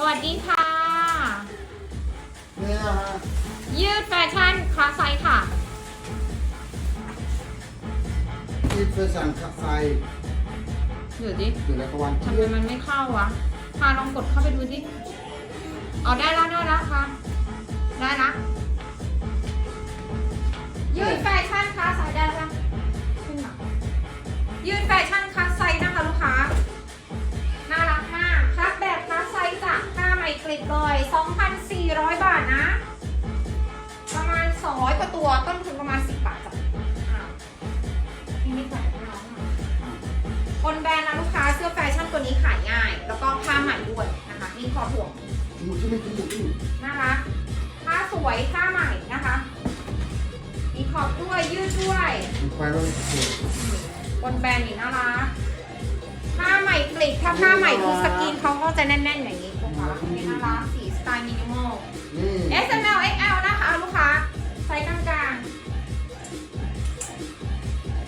สวัสดีค่ะเนี่ยฮะยืดแฟชั่นคลาสไซส์ค่ะ ที่ไปสั่งขับไฟเดี๋ยวดิ อยู่ในประวันทำไมมันไม่เข้าวะพาลองกดเข้าไปดูสิเอาได้แล้วได้แล้วค่ะ ได้ละยืดแฟชั่นคลาสไซส์ได้แล้วขึ้นมายืดแฟชั่น เลย 2,400 บาทนะ ประมาณ 200 กว่าตัวต้นทุนประมาณ 10 บาทจ้ะอ้าวนี่ไม่จ่ายให้น้องอะคนแบรนด์นะลูกค้าเสื้อแฟชั่นตัวนี้ขายง่าย แล้วก็ผ้าใหม่ด้วยนะคะมีคอถ่วงอยู่ที่ไม่กินอยู่ที่น่ารักผ้าสวยผ้าใหม่นะคะ มีขอบด้วยยืดด้วยมีไฟแล้วโอเคนแบรนด์นี่น่ารักผ้าใหม่กลิกถ้าผ้าใหม่คือสกรีนเขาก็จะแน่นๆอย่างนี้ ลูกค้านี่น่ารักสีสไตล์มินิมอลนี่ S M L X L นะคะ ลูกค้าไซส์กลางๆ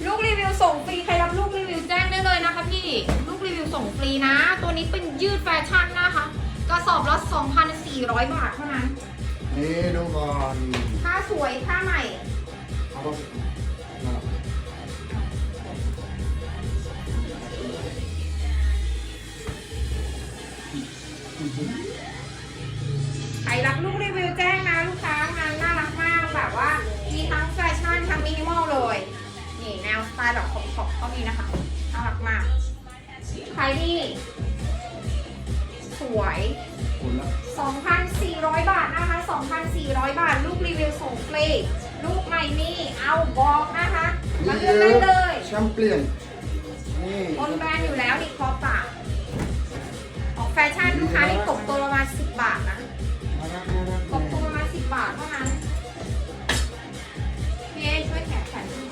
ลูกรีวิวส่งฟรี ใครรับลูกรีวิวแจ้งได้เลยนะคะพี่ ลูกรีวิวส่งฟรีนะ ตัวนี้เป็นยืดแฟชั่นนะคะ กระสอบละ 2,400 บาทเท่านั้น นี่ดูก่อนผ้าสวยผ้าใหม่เอาก็นั่ ใครรับลูกรีวิวแจ้งนะลูกค้างานน่ารักมากแบบว่า มีทั้งแฟชั่นทั้งมินิมอลเลย นี่แนวสไตล์แบบขอบๆก็มีนะคะน่ารักมากใครดีสวยคุณละ2,400 บาทนะคะ 2,400 บาท ลูกรีวิวส่งฟรีลูกใหม่นี่ เอาบอกนะคะมาเลือกได้เลยแชมเปี้ยนนี่คนแบรนด์อยู่แล้วนี่คอปากของแฟ ชั่นลูกค้านี่ตกตัวประมาณ10บาทนะน่ารักน่ารักตกตัวประมาณ10บาทเท่านั้นพี่เอช่วยแขกแขนหน่อย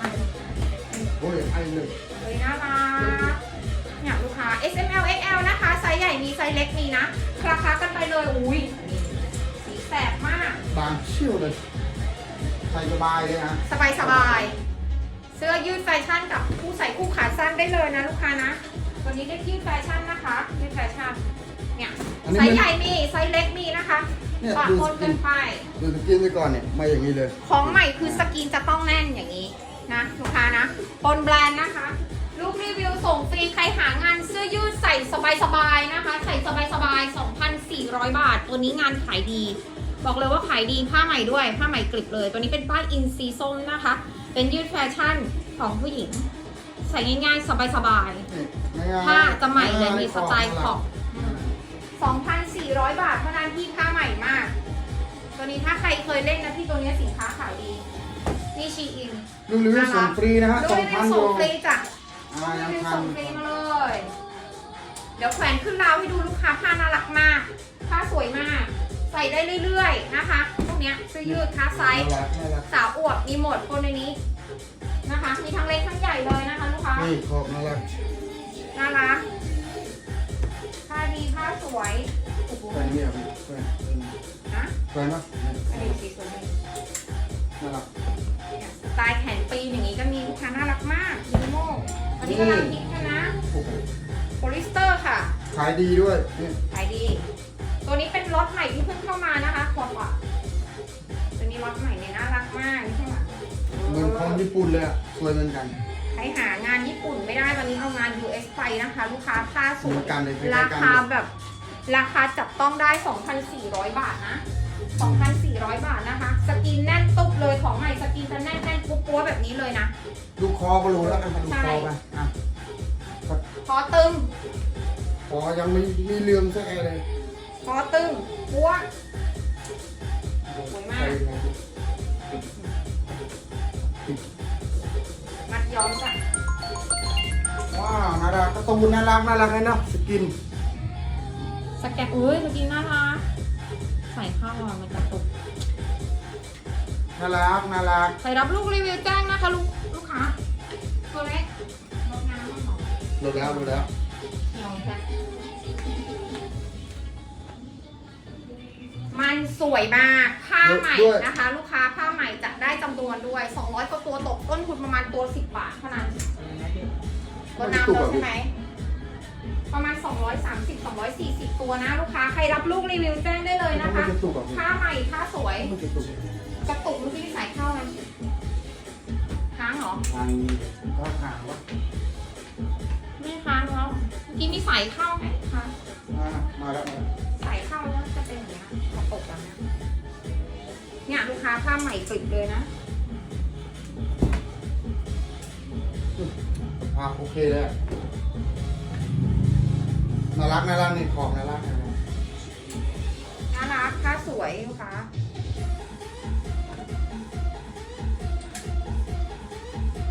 อะโอ้ยไอ้เลยเฮ้ยน่ารักเนี่ยลูกค้า S M L X L นะคะ ไซส์ใหญ่มีไซส์เล็กมีนะคลาคากันไปเลยอุ้ยนี่สีแสบมาก บางเชี่ยวเลยใส่สบายเลยนะสบายสบายๆเสื้อยืดแฟชั่นกับผู้ใส่คู่ขาสั้นได้เลยนะลูกค้านะ วันนี้ได้ยืดแฟชั่นนะ คะยืดแฟชั่นเนี่ยอันนี้ไซมัน ส์ใหญ่มีไซส์เล็กมีนะคะเนี่ยปะดูปสนกิกันนไป ดูสกินไปก่อนเนี่ยมาอย่างนี้เลยของใหม่คือสกรีนจะต้องแน่นอย่างนี้นะลูกค้านะปนแบรนด์นะคะ ลูกรีวิวส่งฟรีใครหางานเสื้อยืดใส่สบายๆนะคะ ใส่สบายๆ2,400 บาท ตัวนี้งานขายดี บอกเลยว่าขายดีผ้าใหม่ด้วยผ้าใหม่กริบเลย ตัวนี้เป็นป้ายอินซีส้มนะคะ เป็นยืดแฟชั่นของผู้หญิง ใส่ง่ายๆ สบายนี่ง่ายๆๆผ้าจะใหม่เลยมีสไตล์ขอบน่ารัก2,400 บาทเท่านั้นที่ผ้าใหม่มาก ตัวนี้ถ้าใครเคยเล่นนะที่ตัวนี้สินค้าขายดีนี่ชีอินลูกรีวิวส่งฟรีนะฮะด้สอวยงรีพัวินวโลส่งฟรีจ้ะอ่ารียังวิวทัส่นงฟรีมาเลย เดี๋ยวแขวนขึ้นราวให้ดูลูกค้าผ้าน่ารักมาก ผ้าสวยมาก ใส่ได้เรื่อยๆนะคะ พวกเนี้ยเสื้อยืดค้าไซน่าส์รักน่ารักสาวอวบมีหมดคนในนี้ นะคะ มีทั้งเล็กทั้งใหญ่เลยนะคะลูกค้า นี่ขอบน่ารักน่ารักผ้าดีผ้าสวยโอ้โหแฟนเนี่ยพี่แฟนนะแฟนปะอันนี้สีสวยดีน่ารักเนี่ยสไตล์แขนปีนอย่างนี้ก็มีลูกค้าน่ารักมากมินิมอลอันนี้กำลังฮิตกันนะโอ้โหโพลิสเตอร์ค่ะ ขายดีด้วยนี่ขายดี ตัวนี้เป็นรถใหม่ที่เพิ่งเข้ามานะคะขอบอะตัวนี้รถใหม่เนี่ยน่ารักมากนี่ใช่ไหม เหมือนของญี่ปุ่นเลยอะสวยเหมือนกันใครหางานญี่ปุ่นไม่ได้วันนี้เอางาน US ไปนะคะ ลูกค้าผ้าสเหวมือยนกันเลยคล้รายๆกันคาแบบราคาจับต้องได้ 2,400 บาทนะ 2,400 บาทนะคะ สกินแน่นตุ๊บเลยของใหม่สกินจะแน่นแน่นปุ๊บปัวแบบนี้เลยนะ ดูคอก็รู้แล้วอะดูคอไปอะคอตึง คอยังไม่มีเรื่องสักแอเลยคอตึงปัว สวยมาก ใส่ยังไงดิ มัดย้อมจ้ะว้าวน่ารักการะตูนน่ารักน่ารักเลยเนาะสกินสแกนอุ้ยสกินน่ารักใส่ข้าวอะมันจะตกน่ารักน่ารักใครรับลูกรีวิวแจ้งนะคะลูกลูกค้าตัวเล็กลดน้ำมันหอมรู้แล้วรู้แล้วเหี่ยวแค่ มันสวยมากผ้าใหม่นะคะ ลูกค้าผ้าใหม่จะได้จำนวนด้วย 200กว่าตัวตกต้นทุนประมาณตัว 10 บาทเท่านั้นลดน้ำลดใช่ไหมไฟประมาณ 230 240 ตัวนะ ลูกค้าใครรับลูกรีวิวแจ้งได้เลยนะคะมันจะตุกอะพี่ผ้าใหม่ผ้าสวยมันจะตุกกระตุกเมื่อกี้ที่ใส่เข้าไงค้างเหรอทางก็ขาววะไม่ค้างแล้วเมื่อกี้มีใส่เข้าไหมคะอ่ามาแล้วมาแล้วใส่เข้าแล้วจะเป็นอย่างนี้ ยกระตุกแบบเนี้ยเนี่ยลูกค้าผ้าใหม่กริบเลยนะภาพโอเคเลยอะน่ารักน่ารักนี่ของน่ารักน่ารักน่ารักผ้าสวยลูกค้า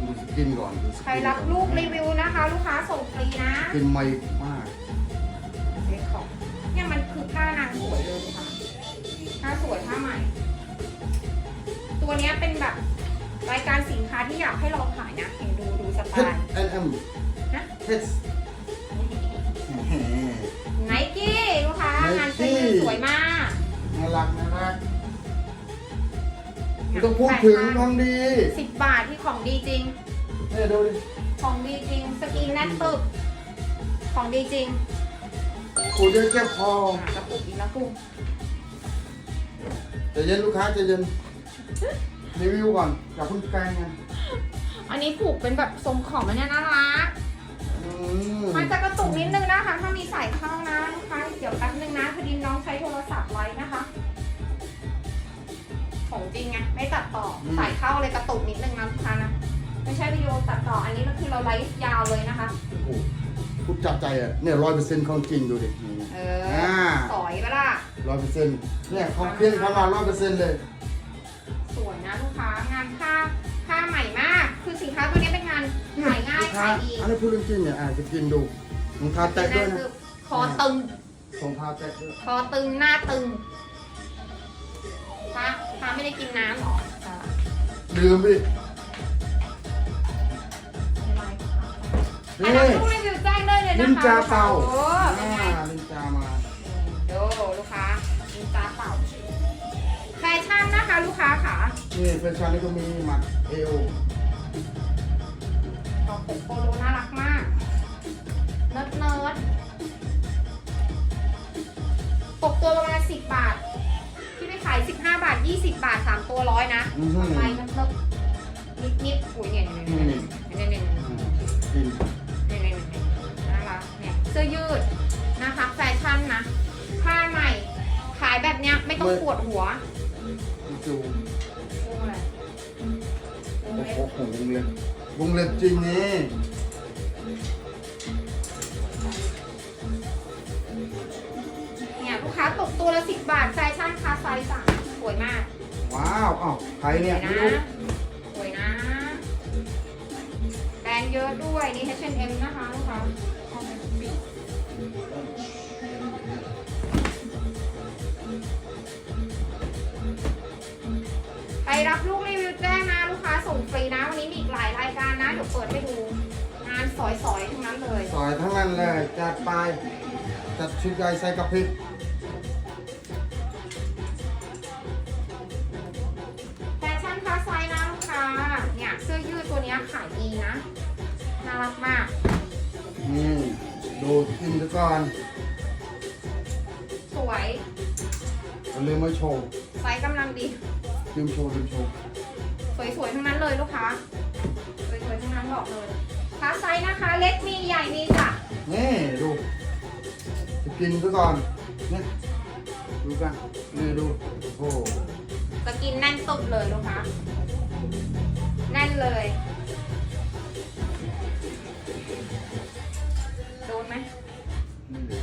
ดูสกินก่อนดูสกินใครรับลูกรีวิวนะคะ ลูกค้าส่งฟรีนะกินไม่มาก เซ็ตของเนี่ยมันคือผ้านางสวยเลยลูกค้า ผ้าสวยผ้าใหม่ ตัวเนี้ยเป็นแบบรายการสินค้าที่อยากให้เราขายนะเห็นดูดูสไตเพชรล์เอ็นเอ็มนะเพชรไนกี้ลูกค้างานเสื้อยืดสวยมากน่ารักน่ารักไม่ต้องพูดถึงของดีสิบบาทที่ของดีจริง เนี่ยดูดิของดีจริงสกรีนแน่นตึกของดีจริงกูจะเจ็บคออะกระปุกอีกแล้วกุ้ง ใจะเย็นลูกค้าใจะเย็นรีวิวก่อนอย่าเพิ่งแกล้งกันอันนี้ผูกเป็นแบบทรงของมันเนี่ยน่ารัก อืมมันจะกระตุกนิดนึงนะคะ ถ้ามีสายเข้านะลูกค้าเดี๋ยวแป๊บนึงนะพอดีน้องใช้โทรศัพท์ไว้นะคะ ของจริงไงไม่ตัดต่อสายเข้าเลยกระตุกนิดนึงนะลูกค้านะ ไม่ใช่วิดีโอตัดต่ออันนี้มันคือเราไลฟ์ยาวเลยนะคะ โอ้โห พูดจับใจอะเนี่ยร้อยเปอร์เซ็นต์ของจริงดูดิ เอออสอยปะล่ะ ร้อยเปอร์เซ็นต์เนี่ยเขาเพี้ยนเข้ามาร้อยเปอร์เซ็นต์เลย สวยนะลูกค้างานผ้าผ้าใหม่มาก คือสินค้าตัวนี้เป็นงานขายง่ายลูกค้าขายดีอันนี้พูดเรื่องจริงเนี่ยอะจะกินดูรองเท้าแตะด้วยนะคือคอตึงรองเท้าแตะด้วยคอตึงหน้าตึงพระพระไม่ได้กินน้ำหรออ่าลืมดิไม่เป็นไรอันนั้นลูกรีวิวแจ้งได้เลย นะคะลินจาเป่าโอ้เป็นไงอ่าลินจามาดูลูกค้าลินจาเป่าแฟชั่นนะคะลูกค้าค่ะนี่แฟชั่นนี่ก็มีหมัดเอวกระปุกโปโลน่ารักมากเนิร์ดเนิร์ดตกตัวประมาณ10บาท ที่ไปขาย15บาท20บาท3ตัวร้อยนะอื้อหือทำไมเนิร์ดเนิร์ดนิดนิดๆอุ้ยเนี่ยเนี่ยเนี่ยเนี่ยเนี่ยเนี่ยอืมกินเนี่ยเนี่ย สื้อยืดนะคะแฟชั่นนะผ้าใหม่ ขายแบบเนี้ยไม่ต้องปวดหัวจูวงอะไรวงโอ้เล็บโหวงเล็บวงเล็บจริงนี่เนี่ยลูกค้าตกตัวละสิบบาทแฟชั่นคาไซส์จ้ะสวยมากว้าวอ้าวใครสเนี่วยยไม่นะรู้สวยนะแบรนด์เยอะด้วยนี่ H&M นะคะลูกค้าเอาไปปิด ไปรับลูกรีวิวแจ้งนะลูกค้าส่งฟรีนะ วันนี้มีอีกหลายรายการนะเดี๋ยวเปิดให้ดู งานสอยๆทั้งนั้นเลย สอยทั้งนั้นเลยจัดไปจัดชุดใหญ่ใส่กระพริบแฟชั่นคาไซส์นะลูกค้าเนี่ยเสื้อยืดตัวเนี้ยขายดีนะ น่ารักมากนี่ ดูกินซะก่อนสวย อย่าลืมมาโชว์ไซส์กำลังดี ลืมโชว์ลืมโชว์สวยๆ ทั้งนั้นเลยลูกค้า สวยๆ ทั้งนั้นบอกเลยคาไซส์นะคะ เล็กมีใหญ่มีจ้ะนี่ดูจะกินซะก่อนนี่ดูกันนี่ดูโอ้โห สกินแน่นตุบเลยลูกค้า แน่นเลย นไหมนี่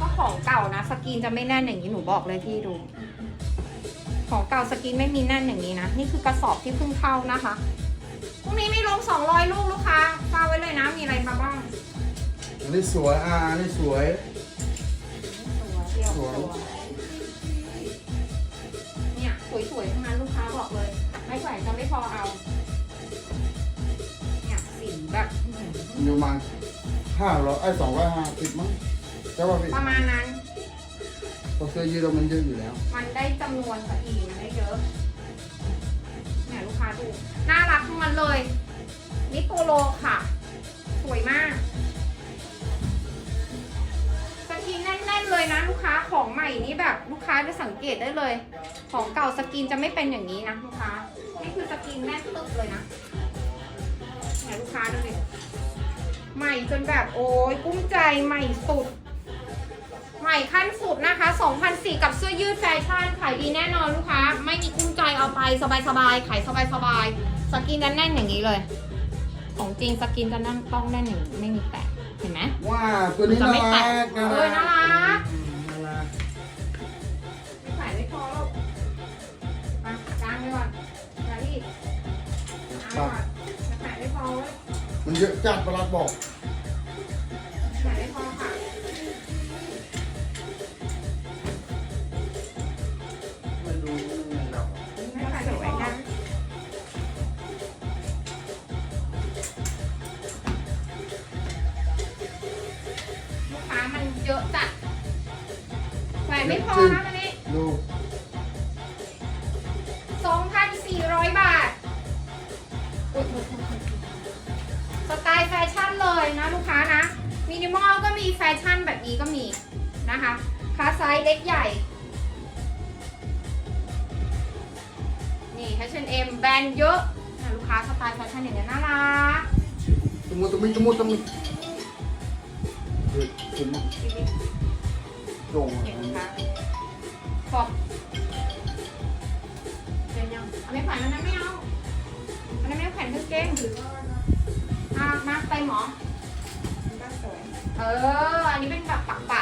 ก็ของเก่านะสกินจะไม่แน่นอย่างนี้หนูบอกเลยพี่ดู ของเก่าสกินไม่มีแน่นอย่างนี้นะ นี่คือกระสอบที่เพิ่งเข้านะคะพรุ่งนี้มีลง200 ลูกลูกค้าฟังไว้เลยนะมีอะไรมาบ้างอันนี้สวยอ่าอันนี้สวยเที่ยวสวยตัวเนี่ยสวยๆทั้งนั้นลูกค้าบอกเลย ไม่แขวนจะไม่พอเอา เนี่ยสีแบบอื้อหืออยู่มา ห้าร้อยไอ้สองร้อยห้าสิบมั้งแต่ว่าพี่ประมาณนั้นตัวเสื้อยืดเรามันเยอะอยู่แล้ว มันได้จำนวนพอดีมันได้เยอะเนี่ยลูกค้าดู น่ารักทั้งนั้นเลยนี่โปโลค่ะ สวยมากกินแน่นๆเลยนะลูกค้าของใหม่นี้แบบลูกค้าจะสังเกตได้เลย ของเก่าสกินจะไม่เป็นอย่างนี้นะลูกค้า นี่คือสกินแน่นตึกเลยนะไหนลูกค้าดูดิ ใหม่จนแบบโอ้ยกุ้มใจใหม่สุด ใหม่ขั้นสุดนะคะ2,004กับเสื้อยืดแฟชั่นขายดีแน่นอนลูกค้า ไม่มีกุ้มใจเอาไปสบายๆขายสบายๆสกินจะแน่นอย่างนี้เลย ของจริงสกินจะนั่งต้องแน่นอย่างนี้ไม่มีแตกเห็นไหมว่าตัวนี้จะน่าไม่แตรักกน่าเอรัอกน่ารักอืมน่ารักไม่ขายไม่พอหรอกมาจ้างไปก่อนอย่ารีบจ้างไปก่อนจะขายไม่พอเว้ย มันเยอะจัดประหลัดบอก แหวนไม่พอนะตอนนี้ดู2,400 บาทอุ๊ยสไตล์แฟชั่นเลยนะลูกค้านะ มินิมอลก็มีแฟชั่นแบบนี้ก็มีนะคะคาไซส์เล็กใหญ่ นี่ H&M แบรนด์เยอะนะลูกค้าสไตล์แฟชั่นอย่างนี้ยน่ารักตะมุตะมิตะมุตะมิเด็กเห็นไหมโด่งเห็นไหมคะ ขอบเป็นยังเอาไม่ผ่านอันนั้นไม่เอาอันนั้นไม่เอาแผ่นกางเกงอะมาไปหมอ เออ อันนี้เป็นแบบปักปั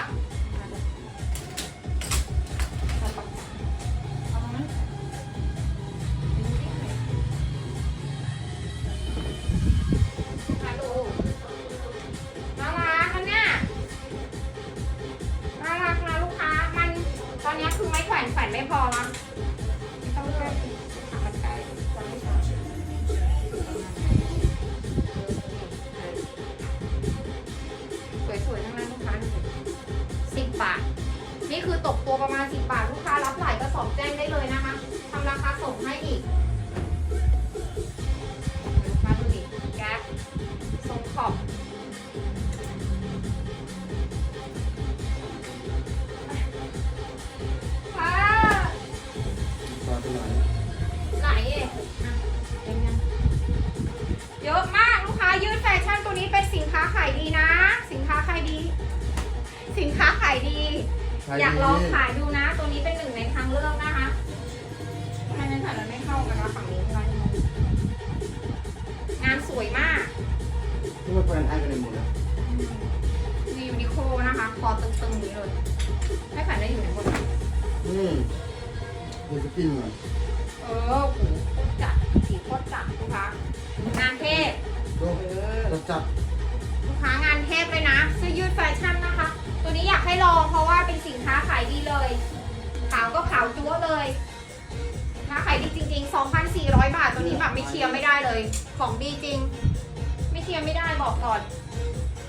ใครอยากดีลองขายดูนะ ตัวนี้เป็นหนึ่งในทางเลือกนะคะทำไมในถ่ายแล้วไม่เข้ากันวะฝั่งนี้ไว้งานสวยมากที่มาแฟนไทยกันเลยหมดเลยมียูนิโคนะคะ คอตึงๆนี้เลยไม่ขายได้อยู่ในบนนี่เดี๋ยวจะกินก่อนเออโหโคตรจัดสีโคตรจัดลูกค้างานเทพ ดูเออจะจัดลูกค้างานเทพเลยนะเสื้อยืดแฟชั่นนะคะ ตัวนี้อยากให้ลองเพราะว่าเป็นสินค้าขายดีเลย ขาวก็ขาวจั๊วเลยสินค้าขายดีจริง ๆ 2,400 บาท ตัวนี้แบบไม่เชียร์ไม่ได้เลย ของดีจริง ไม่เชียร์ไม่ได้บอกก่อน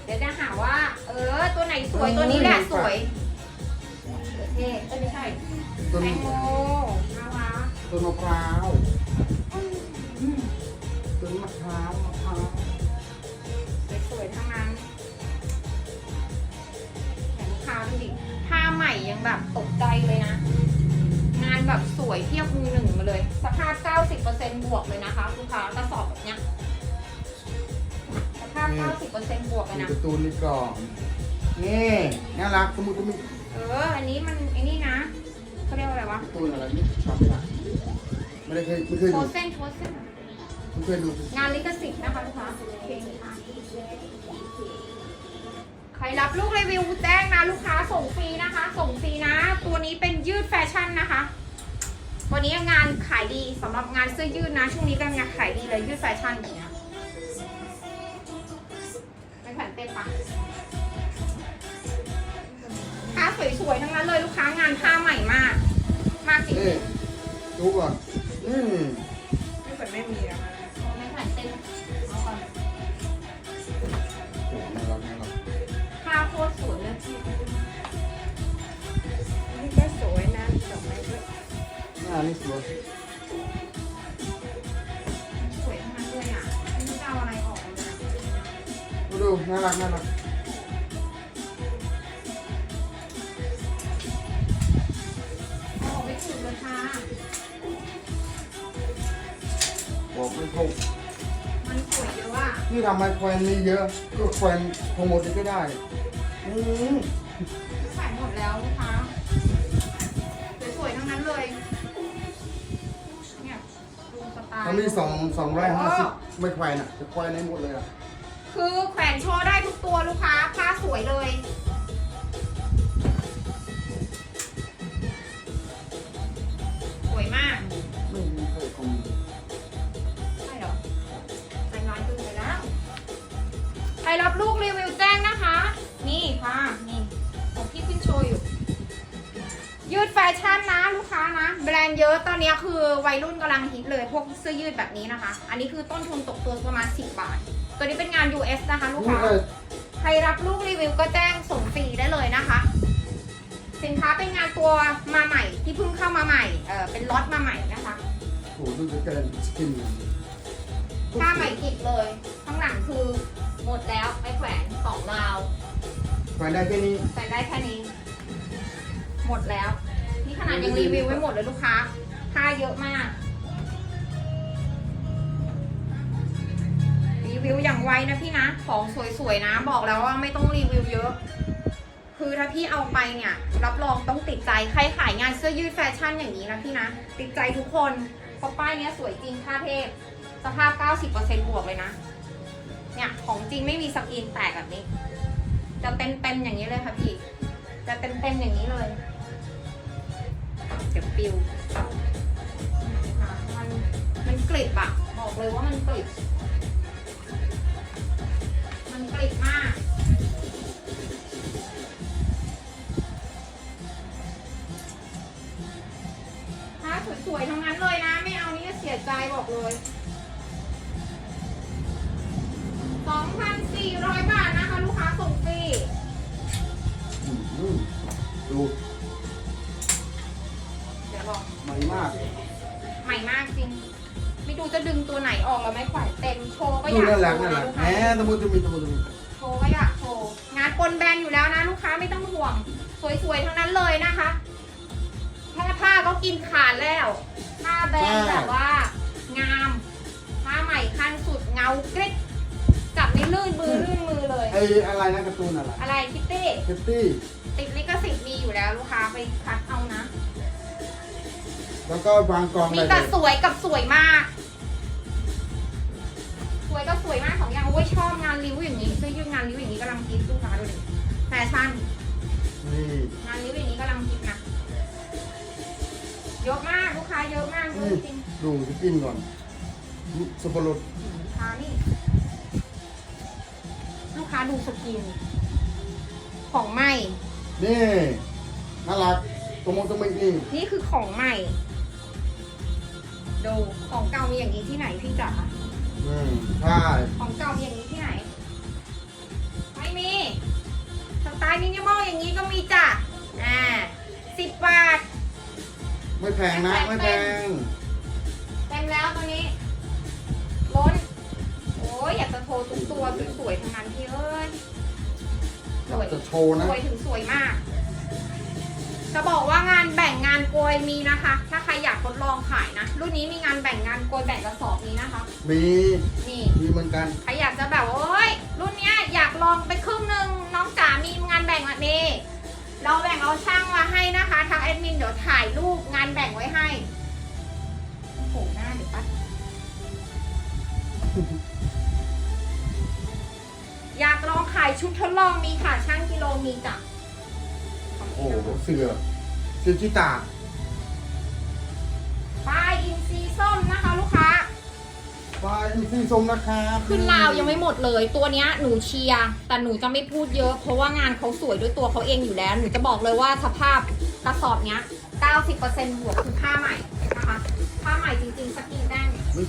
เดี๋ยวจะหาว่า เออ ตัวไหนสวยตัวนี้แหละสวยเออเท่เอ้ยไม่ใช่ต้นแตงโมน่ารักต้นมะพร้าวอืมต้นมะพร้าว ดูดิผ้าใหม่ยังแบบตกใจเลยนะ งานแบบสวยเทียบมือหนึ่งมาเลย สภาพ 90%บวกเลยนะคะลูกค้ากระสอบแบบเนี้ยสภาพ 90%บวกเลยดูนะ การ์ตูนนี่ก่อนนี่น่ารักสมุดก็มีเออ อันนี้มันไอ้นี่นะเขาเรียกว่าอะไรวะการ์ตูนอะไรนี่ชอบไม่ได้ไม่ได้เคยไม่เคยโทดูเส้นโทเส้นไม่เคยดู งานลิขสิทธิ์นะคะลูกค้าเพลงค่ะ ใครรับลูกรีวิวแจ้งนะลูกค้าส่งฟรีนะคะ ส่งฟรีนะ ตัวนี้เป็นยืดแฟชั่นนะคะวันนี้งานขายดีสำหรับงานเสื้อยืดนะ ช่วงนี้เป็นงานขายดีเลยยืดแฟชั่นแบบเนี้ยไม่แผ่นเต้นปะผ้าสวยๆทั้งนั้นเลยลูกค้างานผ้าใหม่มาก มากจรินี่งดูก่อนนี่ไม่เหมือนไม่มีอะๆไม่ สวยเท่านั้นเลยอะไม่รู้จะออะไรออกเลยนะดูน่ารักน่ารักเอกไม่ถูกเลยค่ะบอกไม่ถูกมันสวยเยอะอะนี่ทำไมแควนมีเยอะก็แควนคงหมดก็ได้อืมขายหมดแล้วนะคะสวยๆทั้งนั้นเลย ดูสไตล์มันมีสองสองร้อยห้าสิบไม่แควนอะจะแควนให้หมดเลยอะคือแขวนโชว์ได้ทุกตัวลูกค้าผ้าสวยเลย สวยมาก ไม่มีใครคอมเมนต์ใช่เหรอใจร้ายเกินไปแล้ว ใครรับลูก ยืดแฟชั่นนะลูกค้านะ แบรนด์เยอะตอนนี้คือวัยรุ่นกำลังฮิตเลยพวกเสื้อยืดแบบนี้นะคะ อันนี้คือต้นทุนตกตัวประมาณ 10 บาท ตัวนี้เป็นงาน US นะคะลูกนี่ค้าก็ใครรับลูกรีวิวก็แจ้งส่งฟรีได้เลยนะคะ สินค้าเป็นงานตัวมาใหม่ที่เพิ่งเข้ามาใหม่เออเป็นล็อตมาใหม่นะคะโอ้โหดูจะแกนสกินผ้าใหม่กิบเลย ข้างหลังคือหมดแล้วไปแขวนสองราวแควนได้แค่นี้ใส่ได้แค่นี้ หมดแล้วนี่ ขนาดยังรีวิวไม่หมดเลยลูกค้าผ้าเยอะมาก รีวิวอย่างไวนะพี่นะ ของสวยๆนะ บอกแล้วว่าไม่ต้องรีวิวเยอะ คือถ้าพี่เอาไปเนี่ย รับรองต้องติดใจ ใครขายงานเสื้อยืดแฟชั่นอย่างนี้นะพี่นะ ติดใจทุกคนเพราะป้ายเนี้ยสวยจริงค่าเทพ สภาพ 90%บวกเลยนะ เนี่ยของจริงไม่มีสกรีนแตกแบบนี้ จะเต็มๆอย่างนี้เลยค่ะพี่ จะเต็มๆอย่างนี้เลย ดี๋ยวปิวมันมันกริบอะบอกเลยว่ามันกริบ ดูยากนั่นแหละโชนั่นว์แหละนะลูกแหมค้าตะมุตะมีตะมุตะมีโชว์ก็อยากโชว์งานปนแบรนด์อยู่แล้วนะลูกค้าไม่ต้องห่วง สวยๆทั้งนั้นเลยนะคะแค่ผ้าก็กินขาดแล้วผ้าแบรนด์แบบว่างามผ้าใหม่ขั้นสุดเงากริบจับไม่ลื่นมือลื่นมือเลยไอ้อะไรนะการ์ตูนอะไรอะไรคิตตี้คิตตี้ติดลิขสิทธิ์มีอยู่แล้วลูกค้าไปคัดเอานะ แล้วก็วางกองมีอะไรแต่เนี่ยสวยกับสวยมาก สวยกับสวยมากของอย่างโอ้ยชอบงานริ้วอย่างนี้เสื้อยืดงานริ้วอย่างนี้กำลังฮิตลูกค้าดูดิแฟชั่นนี่งานริ้วอย่างนี้กำลังฮิตนะเยอะมากลูกค้าเยอะมากเยอะนี่จริงดูสกินก่อนสับปะรดลูกค้านี่ลูกค้าดูสกิน ของใหม่ นี่น่ารักตะมุตะมินี่นี่คือของใหม่ ดูของเก่ามีอย่างนี้ที่ไหนพี่จ๋า อืมใช่ของเก่ามีอย่างนี้ที่ไหน ไม่มีสไตล์มินิมอลอย่างนี้ก็มีจ้ะ อ่าสิบบาท ไม่แพงนะ ไม่แพง เต็มแล้วตัวนี้ ล้น โอ้ยอยากจะโทรทุกตัวสวยๆทั้งนั้นพี่เอ้ย สวยจะโชว์สนะวยถึงสวยมาก จะบอกว่างานแบ่งงานโกยมีนะคะ ถ้าใครอยากทดลองขายนะ รุ่นนี้มีงานแบ่งงานโกยแบ่งกระสอบนี้นะคะ มีนี่ มีเหมือนกัน ใครอยากจะแบบว่าเอ้ยรุ่นเนี้ยอยากลองไปครึ่งหนึ่งน้องจ๋ามีงานแบ่งแบบนี้เราแบ่งเอาช่างมาให้นะคะทางแอดมินเดี๋ยวถ่ายรูปงานแบ่งไว้ให้โอ้โหหน้าเดี๋ยวปั๊บอยากลองขายชุดทดลองมีค่ะช่างกิโลมีจ้ะ โอ้โหเสือเสือชิตาป้ายอินซีส้มนะคะลูกค้า ปลาอินทรีส้มนะครับขึ้นลาวยังไม่หมดเลย ตัวเนี้ยหนูเชียร์แต่หนูจะไม่พูดเยอะ เพราะว่างานเขาสวยด้วยตัวเขาเองอยู่แล้ว หนูจะบอกเลยว่าสภาพกระสอบเนี้ย 90%บวกคือผ้าใหม่นะคะ ผ้าใหม่จริงๆสกรีนแน่นไม่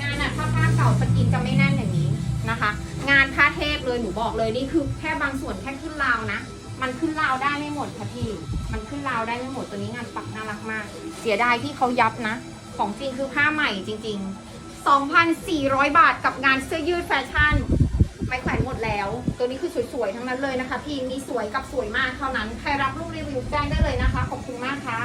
งานอะถ้าผ้าเก่าสกรีนจะไม่แน่นอย่างนี้นะคะ งานผ้าเทพเลยหนูบอกเลยนี่คือแค่บางส่วนแค่ขึ้นราวนะ มันขึ้นราวได้ไม่หมดค่ะพี่ มันขึ้นราวได้ไม่หมดตัวนี้งานปักน่ารักมาก เสียดายที่เขายับนะ ของจริงคือผ้าใหม่จริง ๆ 2,400 บาทกับงานเสื้อยืดแฟชั่น ไม่แขวนหมดแล้ว ตัวนี้คือสวยๆ ทั้งนั้นเลยนะคะ พี่มีสวยกับสวยมากเท่านั้น ใครรับลูกรีวิวแจ้งได้เลยนะคะ ขอบคุณมากค่ะ